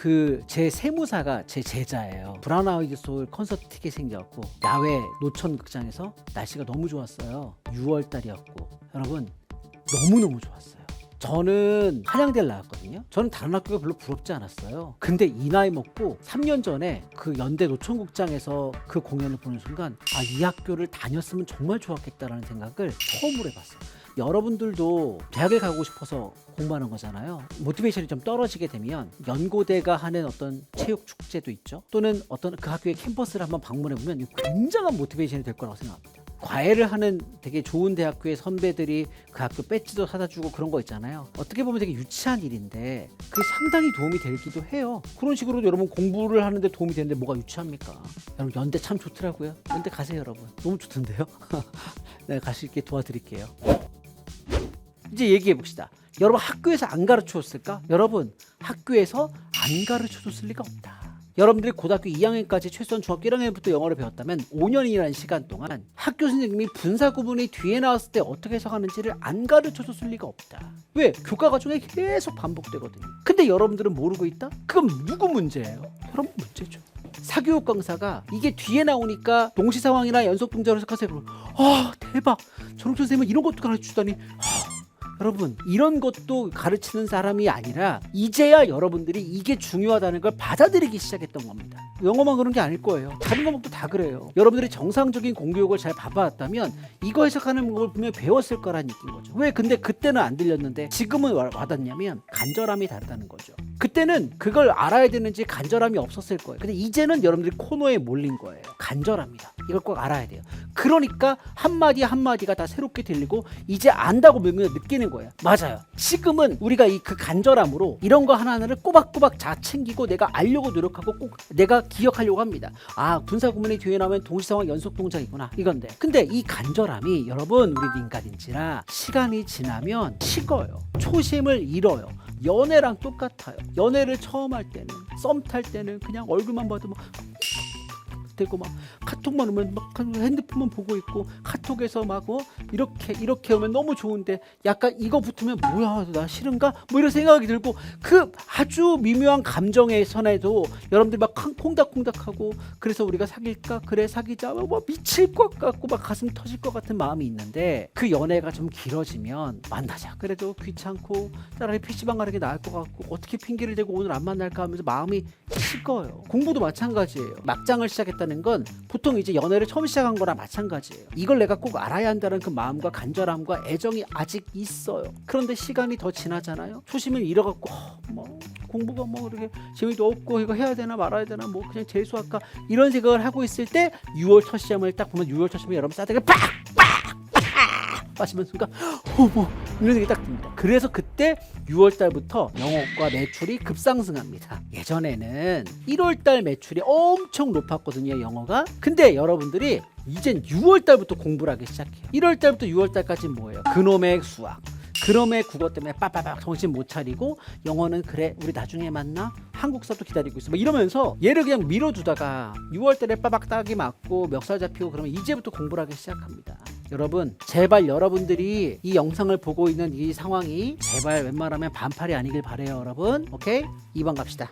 그 제 세무사가 제 제자예요. 브라운 아이드 소울 콘서트 티켓 생겨갖고 야외 노천 극장에서 날씨가 너무 좋았어요. 6월 달이었고 여러분 너무 너무 좋았어요. 저는 한양대를 나왔거든요. 저는 다른 학교가 별로 부럽지 않았어요. 근데 이 나이 먹고 3년 전에 그 연대 노천극장에서 그 공연을 보는 순간 아 이 학교를 다녔으면 정말 좋았겠다라는 생각을 처음으로 해봤어요. 여러분들도 대학을 가고 싶어서 공부하는 거잖아요. 모티베이션이 좀 떨어지게 되면 연고대가 하는 어떤 체육 축제도 있죠. 또는 어떤 그 학교의 캠퍼스를 한번 방문해 보면 굉장한 모티베이션이 될 거라고 생각합니다. 과외를 하는 되게 좋은 대학교의 선배들이 그 학교 배지도 사다 주고 그런 거 있잖아요. 어떻게 보면 되게 유치한 일인데 그게 상당히 도움이 되기도 해요. 그런 식으로 여러분 공부를 하는데 도움이 되는데 뭐가 유치합니까? 여러분 연대 참 좋더라고요. 연대 가세요, 여러분. 너무 좋던데요. 갈수 있게 도와드릴게요. 이제 얘기해 봅시다. 여러분 학교에서 안 가르쳐 줬을까? 여러분 학교에서 안 가르쳐 줬을 리가 없다. 여러분들이 고등학교 2학년까지 최소한 중학교 1학년부터 영어를 배웠다면 5년이라는 시간 동안 학교 선생님이 분사 구문이 뒤에 나왔을 때 어떻게 해석하는지를 안 가르쳐 줬을 리가 없다. 왜? 교과 과정에 계속 반복되거든요. 근데 여러분들은 모르고 있다? 그건 누구 문제예요? 여러분 문제죠. 사교육 강사가 이게 뒤에 나오니까 동시 상황이나 연속 동작을. 그러면 아 대박. 저런 선생님은 이런 것도 가르쳐 주다니. 아, 여러분 이런 것도 가르치는 사람이 아니라 이제야 여러분들이 이게 중요하다는 걸 받아들이기 시작했던 겁니다. 영어만 그런 게 아닐 거예요. 다른 과목도 다 그래요. 여러분들이 정상적인 공교육을 잘 봐봤다면 이거 해석하는 걸 분명 배웠을 거란 얘기인 거죠. 왜 근데 그때는 안 들렸는데 지금은 와- 와닿냐면 간절함이 다르다는 거죠. 그때는 그걸 알아야 되는지 간절함이 없었을 거예요. 근데 이제는 여러분들이 코너에 몰린 거예요. 간절합니다. 이걸 꼭 알아야 돼요. 그러니까 한마디 한마디가 다 새롭게 들리고 이제 안다고 느끼는 거예요. 맞아요. 지금은 우리가 이 그 간절함으로 이런 거 하나하나를 꼬박꼬박 다 챙기고 내가 알려고 노력하고 꼭 내가 기억하려고 합니다. 아, 분사 구문이 뒤에 나오면 동시상황 연속 동작이구나. 이건데. 근데 이 간절함이 여러분 우리도 인간인지라 시간이 지나면 식어요. 초심을 잃어요. 연애랑 똑같아요. 연애를 처음 할 때는 썸 탈 때는 그냥 얼굴만 봐도 막 되고 막 카톡만 오면 막 핸드폰만 보고 있고 카톡에서 막 어, 이렇게 이렇게 오면 너무 좋은데 약간 이거 붙으면 뭐야 나 싫은가? 뭐 이런 생각이 들고 그 아주 미묘한 감정의 선에도 여러분들 막 콩- 콩닥콩닥하고 그래서 우리가 사귈까? 그래 사귀자. 막, 막 미칠 것 같고 막 가슴 터질 것 같은 마음이 있는데 그 연애가 좀 길어지면 만나자. 그래도 귀찮고 차라리 PC방 가는 게 나을 것 같고 어떻게 핑계를 대고 오늘 안 만날까 하면서 마음이 식어요. 공부도 마찬가지예요. 막장을 시작했다는 건 보통 이제 연애를 처음 시작한 거랑 마찬가지예요. 이걸 내가 꼭 알아야 한다는 그 마음과 간절함과 애정이 아직 있어요. 그런데 시간이 더 지나잖아요. 초심을 잃어갖고 어, 뭐 공부가 뭐 그렇게 재미도 없고 이거 해야 되나 말아야 되나 뭐 그냥 재수할까? 이런 생각을 하고 있을 때 6월 첫 시험을 딱 보면 6월 첫 시험에 여러분 싸대기 빡 마시면 순간 어머 이런 생각이 딱 듭니다. 그래서 그때 6월 달부터 영업과 매출이 급상승합니다. 예전에는 1월 달 매출이 엄청 높았거든요, 영어가. 근데 여러분들이 이젠 6월 달부터 공부를 하기 시작해요. 1월 달부터 6월 달까지 뭐예요? 그놈의 수학. 그놈의 국어 때문에 빠빠박 정신 못 차리고 영어는 그래 우리 나중에 만나 한국사도 기다리고 있어 뭐 이러면서 얘를 그냥 밀어두다가 6월달에 빠박 따기 맞고 멱살 잡히고 그러면 이제부터 공부를 하기 시작합니다 여러분 제발 여러분들이 이 영상을 보고 있는 이 상황이 제발 웬만하면 반팔이 아니길 바래요 여러분. 오케이? 2번 갑시다